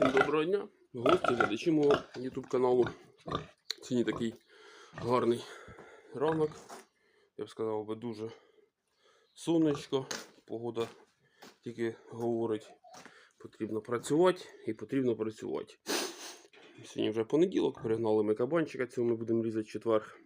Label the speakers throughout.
Speaker 1: Всім доброго дня, гості, глядачі мого YouTube каналу. Сьогодні такий гарний ранок. Я б сказав би дуже сонечко. Погода тільки говорить, потрібно працювати і потрібно працювати. Сьогодні вже понеділок, перегнали ми кабанчика, цього ми будемо різати четвер.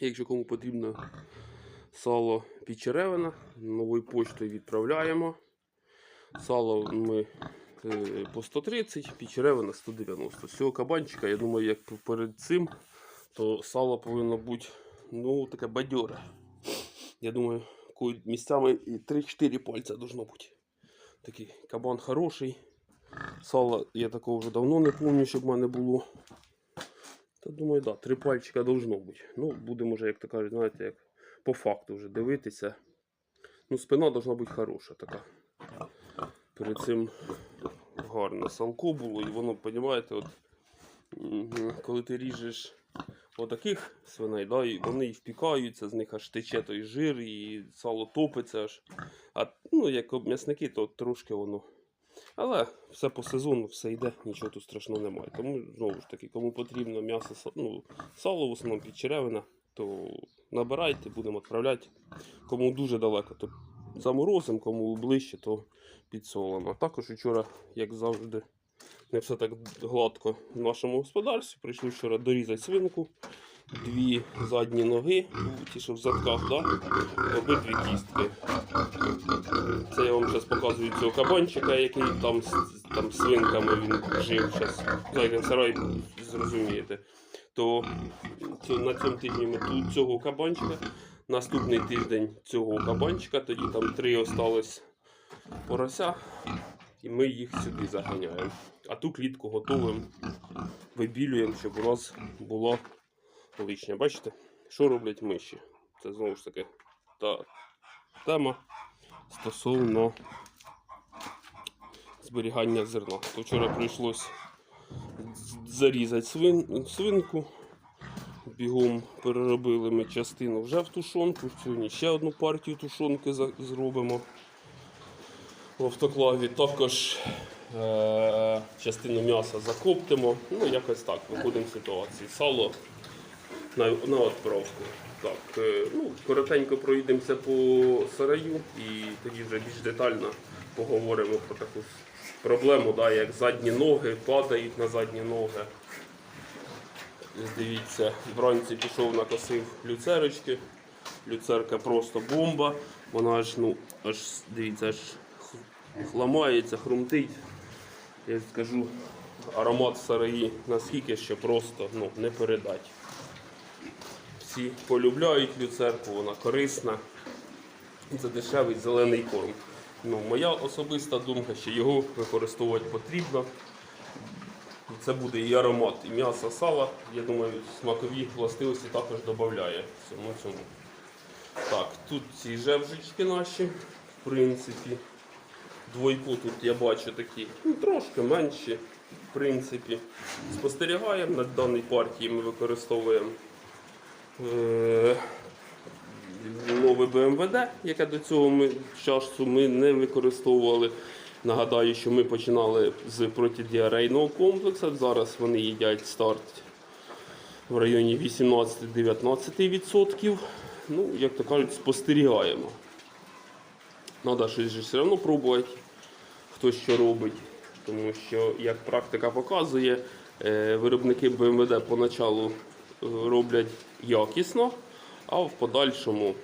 Speaker 1: Якщо кому потрібно сало підчеревина, новою поштою відправляємо. Сало ми е, по 130, підчеревина 190. З цього кабанчика, я думаю, як перед цим, то сало повинно бути ну, таке бадьоре. Я думаю, місцями і 3-4 пальця должно бути. Такий кабан хороший. Сала я такого вже давно не пам'ятаю, щоб в мене було. Та думаю, да, три пальчика должно бути. Ну, будемо вже, як то кажуть, знаєте, як по факту вже дивитися. Ну, спина должна бути хороша така. Перед цим гарне салко було, і воно, розумієте, от, коли ти ріжеш отаких свиней, да, і вони і впікаються, з них аж тече той жир, і сало топиться аж. А ну, як м'ясники, то трошки воно. Але все по сезону, все йде, нічого тут страшного немає. Тому знову ж таки, кому потрібно м'ясо, ну, сало в основному підчеревина, то набирайте, будемо відправляти. Кому дуже далеко, то заморозимо, кому ближче, то підсолимо. Також вчора, як завжди, не все так гладко в нашому господарстві. Прийшли вчора дорізати свинку, дві задні ноги, ті, що в задках, да? обидві кістки. Це я вам зараз показую цього кабанчика, який там там, свинками він жив. Зараз зайдемо сарай, зрозумієте. То на цьому тижні ми цього кабанчика. Наступний тиждень цього кабанчика, тоді там три осталось порося, і ми їх сюди заганяємо. А ту клітку готуємо, вибілюємо, щоб у нас було лишнє. Бачите, що роблять миші? Це знову ж таки та тема стосовно зберігання зерна. То вчора прийшлось зарізати свин, свинку. Бігом переробили ми частину вже в тушонку. Сьогодні ще одну партію тушонки зробимо в автоклаві. Також е- частину м'яса закоптимо. Ну, якось так, виходимо з ситуації. Сало на, на відправку. Так, е, ну, коротенько пройдемося по сараю і тоді вже більш детально поговоримо про таку проблему, да, як задні ноги падають на задні ноги. Дивіться, вранці пішов накосив люцерочки. Люцерка просто бомба. Вона аж, ну, аж дивіться, аж х- ламається, хрумтить. Я скажу, аромат сараї наскільки що просто ну, не передать. Всі полюбляють люцерку, вона корисна. Це дешевий зелений корм. Ну, моя особиста думка, що його використовувати потрібно. Це буде і аромат, і м'ясо, сала. Я думаю, смакові властивості також додає всьому цьому. Так, тут ці жевжички наші, в принципі. Двойку тут я бачу такі, ну, трошки менші, в принципі. Спостерігаємо на даній партії, ми використовуємо е, нове БМВД, яке до цього ми часу ми не використовували. Нагадаю, що ми починали з протидіарейного комплексу. Зараз вони їдять старт в районі 18-19%. Ну, як то кажуть, спостерігаємо. Треба щось все одно пробувати, хто що робить. Тому що, як практика показує, е, виробники БМВД поначалу е, роблять якісно, а в подальшому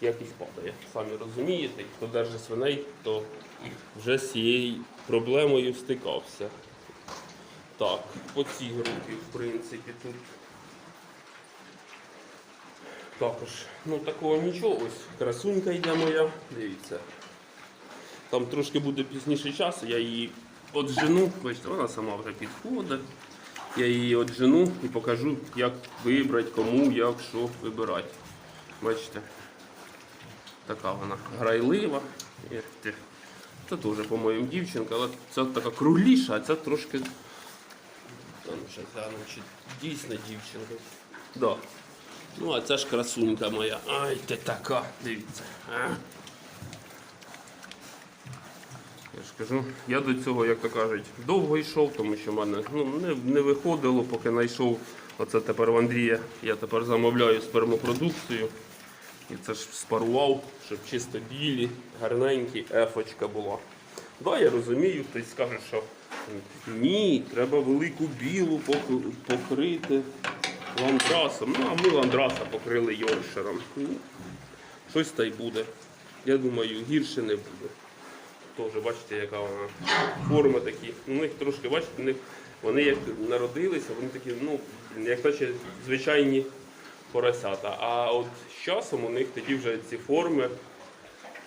Speaker 1: якість падає. Самі розумієте, хто держить свиней, то вже з цією проблемою стикався. Так, по цій групі, в принципі, тут також, ну такого нічого, ось красунька йде моя, дивіться. Там трошки буде пізніше часу, я її отжену, бачите, вона сама вже підходить. Я її отжену і покажу, як вибрати, кому, як, що вибирати. Бачите, така вона грайлива. Це теж, по-моєму, дівчинка, але це така кругліша, а ця трошки. Там ще чи дійсно дівчинка. Да. Ну, а це ж красунька моя. Ай, ти така, дивіться. А? Я ж Кажу, я до цього, як то кажуть, довго йшов, тому що в мене ну, не, не виходило, поки знайшов. Оце тепер в Андрія. Я тепер замовляю спермопродукцію. І це ж спарував, щоб чисто білі, гарненькі, ефочка була. Да, я розумію, хтось скаже, що ні, треба велику білу покрити ландрасом. Ну, а ми ландраса покрили йоршером. Ну, Щось та й буде. Я думаю, гірше не буде. Теж бачите, яка вона форма такі. У них трошки, бачите, у них вони як народилися, вони такі, ну, як наче звичайні поросята. А от з часом у них тоді вже ці форми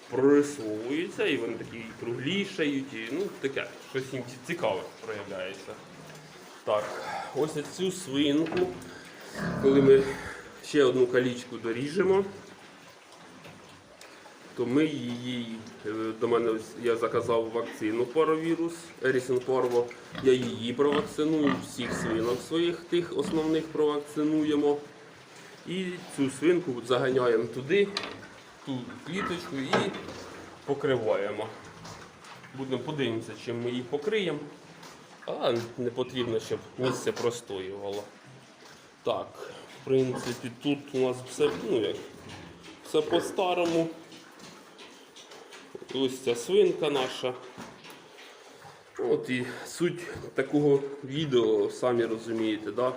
Speaker 1: прорисовуються і вони такі круглішають, і ну таке, щось їм цікаве проявляється. Так, ось цю свинку, коли ми ще одну калічку доріжемо, то ми її е, до мене я заказав вакцину паровірус Ерісін Парво. Я її провакциную, всіх свинок своїх тих основних провакцинуємо. І цю свинку заганяємо туди, ту кліточку і покриваємо. Будемо подивимося, чим ми її покриємо. А не потрібно, щоб місце простоювало. Так, в принципі, тут у нас все, ну як, все по-старому. Ось ця свинка наша. От і суть такого відео, самі розумієте, да?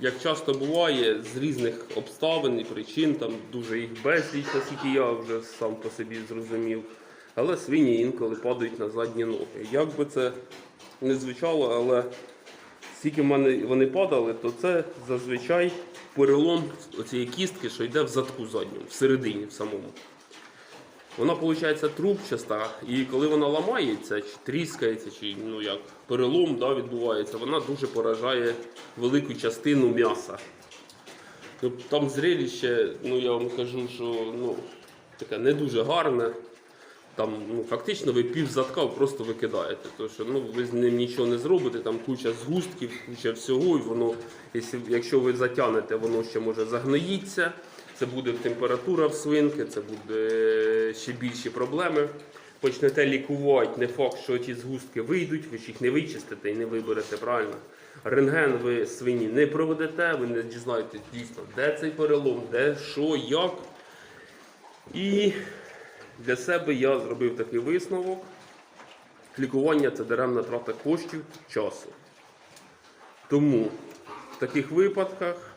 Speaker 1: Як часто буває, з різних обставин і причин, там дуже їх безліч, наскільки я вже сам по собі зрозумів. Але свині інколи падають на задні ноги. Як би це не звучало, але скільки в мене вони падали, то це зазвичай перелом цієї кістки, що йде в задку задньому, всередині в самому. Вона виходить трубчаста, і коли вона ламається, чи тріскається, чи ну як перелом да, відбувається, вона дуже поражає велику частину м'яса. Ну, Там зрелище, ну я вам кажу, що ну, таке не дуже гарне. Там ну, фактично ви пів задка просто викидаєте. Тому що ну, ви з ним нічого не зробите, там куча згустків, куча всього, і воно, якщо, ви затягнете, воно ще може загноїться. Це буде температура в свинки, це буде ще більші проблеми. Почнете лікувати, не факт, що ті згустки вийдуть, ви ж їх не вичистите і не виберете правильно. Рентген ви свині не проведете, ви не дізнаєтесь дійсно, де цей перелом, де, що, як. І для себе я зробив такий висновок. Лікування це даремна трата коштів, часу. Тому в таких випадках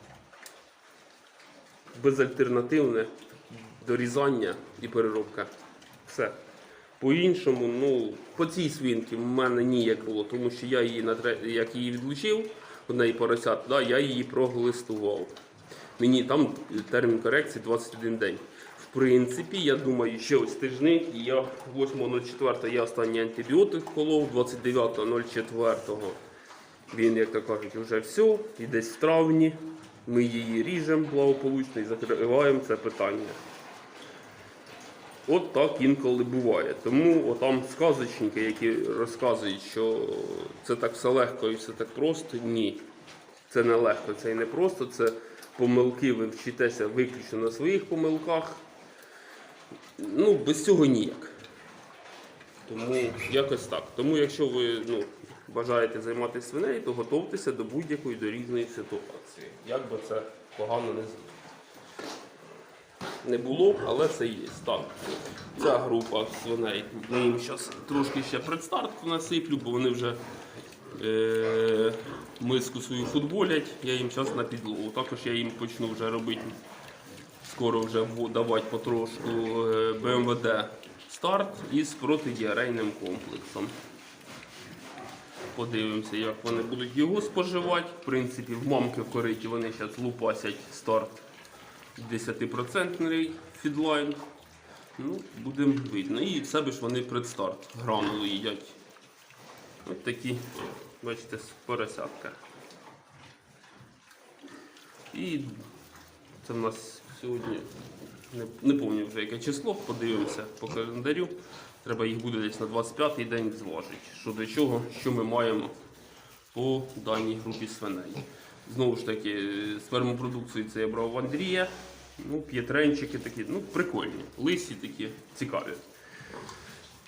Speaker 1: безальтернативне дорізання і переробка. Все. По-іншому, ну, по цій свинці в мене ніяк було, тому що я її як її відлучив, одна і поросят, да, я її проглистував. Мені там термін корекції 21 день. В принципі, я думаю, ще ось тижник, я 8.04 я останній антибіотик колов, 29.04 він, як то кажуть, вже все, і десь в травні ми її ріжемо благополучно і закриваємо це питання. От так інколи буває. Тому отам сказочники, які розказують, що це так все легко і все так просто, ні. Це не легко, це і не просто. Це помилки, ви вчитеся виключно на своїх помилках. Ну, без цього ніяк. Тому якось так. Тому якщо ви ну, бажаєте займатися свинею, то готуйтеся до будь-якої до різної ситуації. Як би це погано не не було, але це є. Так. Ця група свиней. Я їм зараз трошки ще предстартку насиплю, бо вони вже е, миску свою футболять. Я їм зараз на підлогу. Також я їм почну вже робити, скоро вже давати потрошку е, БМВД старт із протидіарейним комплексом. Подивимося, як вони будуть його споживати. В принципі, в мамки в кориті вони зараз лупасять старт 10% фідлайн. Ну, будемо видно. І в себе ж вони предстарт. Гранули їдять. Ось такі, бачите, поросятка. І це в нас сьогодні, не, не пам'ятаю вже яке число, подивимося по календарю. Треба їх буде десь на 25-й день зважити. Що до чого, що ми маємо по даній групі свиней. Знову ж таки, спермопродукцію це я брав в Андрія. Ну, п'єтренчики такі, ну, прикольні. Лисі такі, цікаві.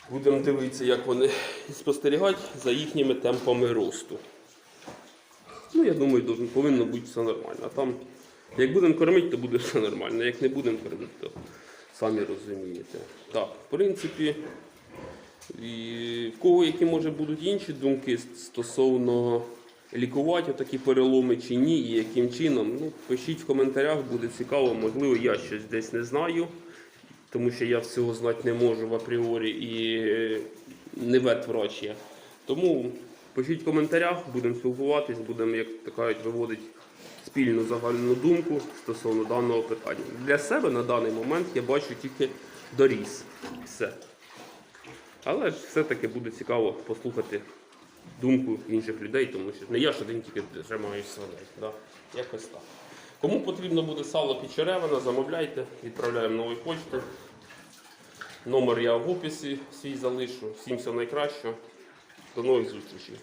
Speaker 1: Будемо дивитися, як вони і спостерігати за їхніми темпами росту. Ну, я думаю, повинно бути все нормально. А там, як будемо кормити, то буде все нормально. Як не будемо кормити, то самі розумієте. Так, в принципі, і в кого які може будуть інші думки стосовно лікувати такі переломи чи ні, і яким чином, ну, пишіть в коментарях, буде цікаво, можливо, я щось десь не знаю, тому що я всього знати не можу в апріорі і е, не ветврач я. Тому пишіть в коментарях, будемо спілкуватись, будемо, як кажуть, виводити спільну загальну думку стосовно даного питання. Для себе на даний момент я бачу тільки доріс. Все. Але ж все-таки буде цікаво послухати думку інших людей, тому що не я ж один тільки тримаю свиней. Да? Якось так. Кому потрібно буде сало підчеревина, замовляйте, відправляємо новою почтою. Номер я в описі свій залишу. Всім всього найкращого. До нових зустрічей.